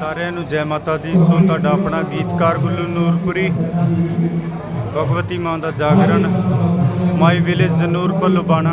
ਸਾਰਿਆਂ ਨੂੰ ਜੈ ਮਾਤਾ ਦੀ। ਸੋ ਤੁਹਾਡਾ ਆਪਣਾ ਗੀਤਕਾਰ ਗੁੱਲੂ ਨੂਰਪੁਰੀ, ਭਗਵਤੀ ਮਾਂ ਦਾ ਜਾਗਰਣ, ਮਾਈ ਵਿਲੇਜ ਨੂਰਪੁਰ ਲੁਬਾਣਾ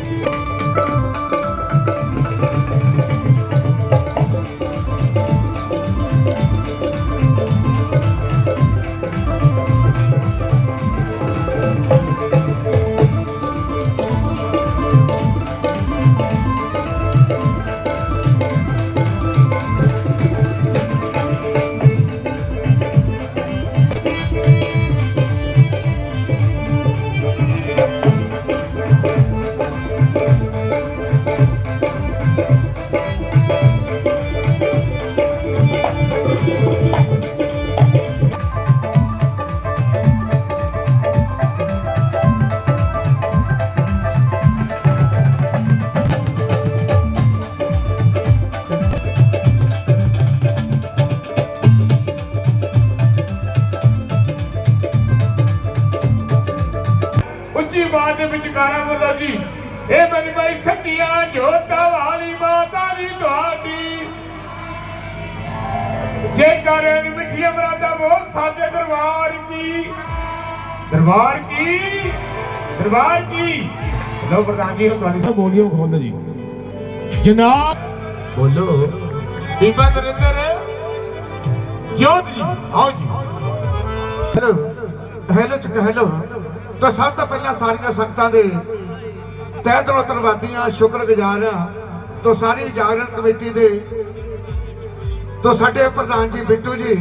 ਉੱਚੀ ਬਾਤ ਦੇ ਵਿਚਕਾਰਾ ਬੋਲੋ ਜੀ ਇਹ ਮੇਰੀ ਬਾਈ ਸੱਚੀਆਂ ਜੋਤਾਂ ਵਾਲੀ ਮਾਤਾ ਦੀ ਤੁਹਾਡੀ। ਜੇ ਕਰੇ ਮਿੱਠੀਆਂ ਮਰਾਦਾ ਬੋਲ ਸਾਜੇ ਦਰਬਾਰ ਕੀ? ਦਰਬਾਰ ਕੀ? ਦਰਬਾਰ ਕੀ? ਲੋ ਪ੍ਰਧਾਨ ਜੀ ਨੂੰ ਤੁਹਾਡੀ ਸਭ ਬੋਲੀਓ ਖੋਲ ਜੀ। ਜਨਾਬ। ਬੋਲੋ। ਬੀਬਾ ਨਰਿੰਦਰ। ਜੋਤ ਜੀ, ਆਓ ਜੀ। ਹੈਲੋ ਹੈਲੋ ਚੱਕ ਹੈਲੋ ਤਾਂ ਸਭ ਤੋਂ ਪਹਿਲਾਂ ਸਾਰੀਆਂ ਸੰਗਤਾਂ ਦੇ ਤਹਿ ਦਿਲੋਂ ਧੰਨਵਾਦੀਆਂ, ਸ਼ੁਕਰਗੁਜ਼ਾਰ ਆ ਤੋਂ ਸਾਰੀ ਜਾਗਰਣ ਕਮੇਟੀ ਦੇ, ਤੋਂ ਸਾਡੇ ਪ੍ਰਧਾਨ ਜੀ ਬਿੱਟੂ ਜੀ